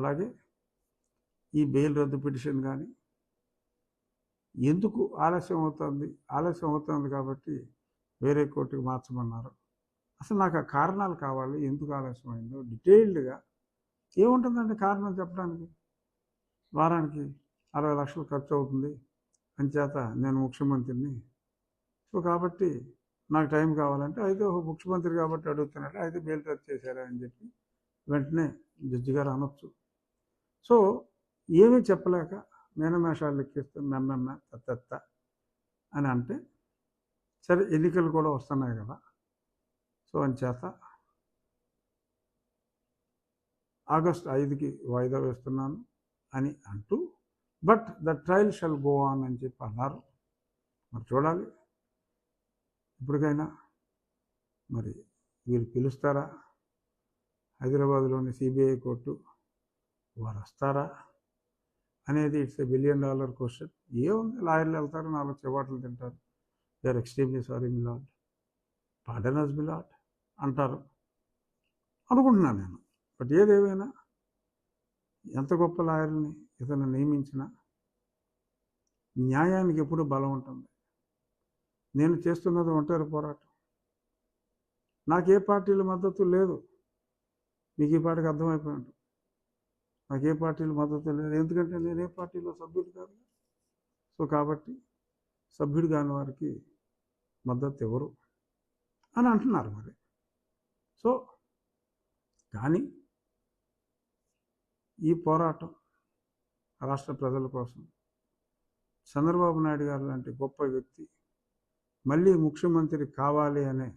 అలాగే ఈ బెయిల్ రద్దు పిటిషన్ కానీ ఎందుకు ఆలస్యం అవుతుంది? ఆలస్యం అవుతుంది కాబట్టి వేరే కోర్టుకి మార్చమన్నారు. అసలు నాకు ఆ కారణాలు కావాలి. ఎందుకు ఆలస్యం అయిందో డీటెయిల్డ్గా ఏముంటుందండి కారణం చెప్పడానికి? వారానికి అరవై లక్షలు ఖర్చు అవుతుంది. అంచేత నేను ముఖ్యమంత్రిని. సో కాబట్టి నాకు టైం కావాలంటే అయితే ముఖ్యమంత్రి కాబట్టి అడుగుతున్నాడు. అయితే బెయిల్ రద్దు చేశారా అని చెప్పి వెంటనే జడ్జి గారు అనొచ్చు. సో ఏమీ చెప్పలేక మేనమేషాలు లెక్కిస్తూ మెమ్మెమ్మ తత్త అని అంటే సరే ఎన్నికలు కూడా వస్తున్నాయి కదా. సో అంచేత ఆగస్ట్ ఐదుకి వాయిదా వేస్తున్నాను అని అంటూ but the trial shall go on అని చెప్పి అన్నారు. మరి చూడాలి. ఇప్పటికైనా మరి వీరు పిలుస్తారా? హైదరాబాద్లోని సిబిఐ కోర్టు వారు వస్తారా అనేది it's a billion dollar question. ఏముంది? లాయర్లు వెళ్తారు నాలుగు చెవాట్లు తింటారు. They are extremely sorry milord pardoners milord అంటారు. అనుకుంటున్నాను నేను. బట్ ఏదేమైనా ఎంత గొప్ప లాయర్ని ఇతను నియమించినా న్యాయానికి ఎప్పుడు బలం ఉంటుంది. నేను చేస్తున్నది ఒంటరి పోరాటం. నాకు ఏ పార్టీల మద్దతు లేదు. మీకు ఈ పాటికి అర్థమైపోయి ఉంటుంది. నాకు ఏ పార్టీలు మద్దతు లేదు ఎందుకంటే నేను ఏ పార్టీలో సభ్యుడు కాదు. సో కాబట్టి సభ్యుడు కాని వారికి మద్దతు ఎవరు అని అంటున్నారు మరి. సో కానీ ఈ పోరాటం రాష్ట్ర ప్రజల కోసం చంద్రబాబు నాయుడు గారు లాంటి గొప్ప వ్యక్తి మళ్ళీ ముఖ్యమంత్రి కావాలి అనే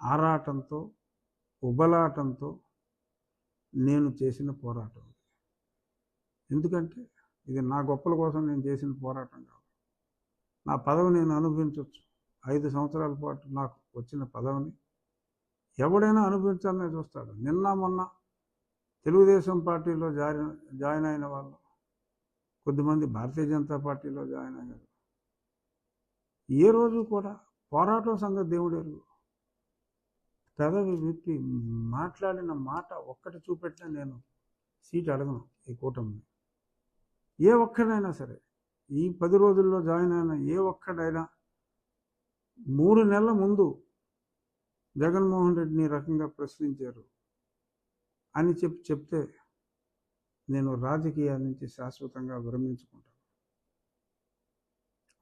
ఆరాటంతో ఉబలాటంతో నేను చేసిన పోరాటం. ఎందుకంటే ఇది నా గొప్పల కోసం నేను చేసిన పోరాటం కాదు. నా పదవి నేను అనుభవించవచ్చు ఐదు సంవత్సరాల పాటు నాకు వచ్చిన పదవిని ఎవడైనా అనుభవించాలనే చూస్తాడు. నిన్న మొన్న తెలుగుదేశం పార్టీలో జాయిన్ జాయిన్ అయిన వాళ్ళు కొద్దిమంది భారతీయ జనతా పార్టీలో జాయిన్ అయ్యారు. ఏ రోజు కూడా పోరాటం సంగతి దేవుడు ఎరుగు. పెదవి విప్పి మాట్లాడిన మాట ఒక్కటి చూపెట్టిన నేను సీట్ అడగను ఈ కూటమిని. ఏ ఒక్కడైనా సరే ఈ పది రోజుల్లో జాయిన్ అయిన ఏ ఒక్కడైనా మూడు నెలల ముందు జగన్మోహన్ రెడ్డిని రకంగా ప్రశ్నించారు అని చెప్పి చెప్తే నేను రాజకీయాల నుంచి శాశ్వతంగా విరమించుకుంటాను.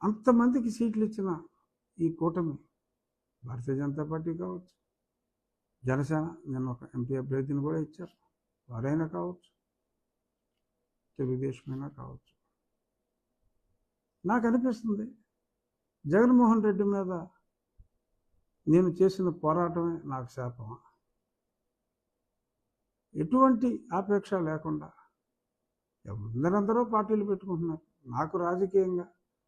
అంతమందికి సీట్లు ఇచ్చిన ఈ కూటమి భారతీయ జనతా పార్టీ కావచ్చు జనసేన నేను ఒక ఎంపీ అభ్యర్థిని కూడా ఇచ్చారు. వారైనా కావచ్చు తెలుగుదేశమైనా కావచ్చు. నాకు అనిపిస్తుంది జగన్మోహన్ రెడ్డి మీద నేను చేసిన పోరాటమే నాకు శాపమా? ఎటువంటి ఆపేక్ష లేకుండా అందరందరూ పార్టీలు పెట్టుకుంటున్నారు. నాకు రాజకీయంగా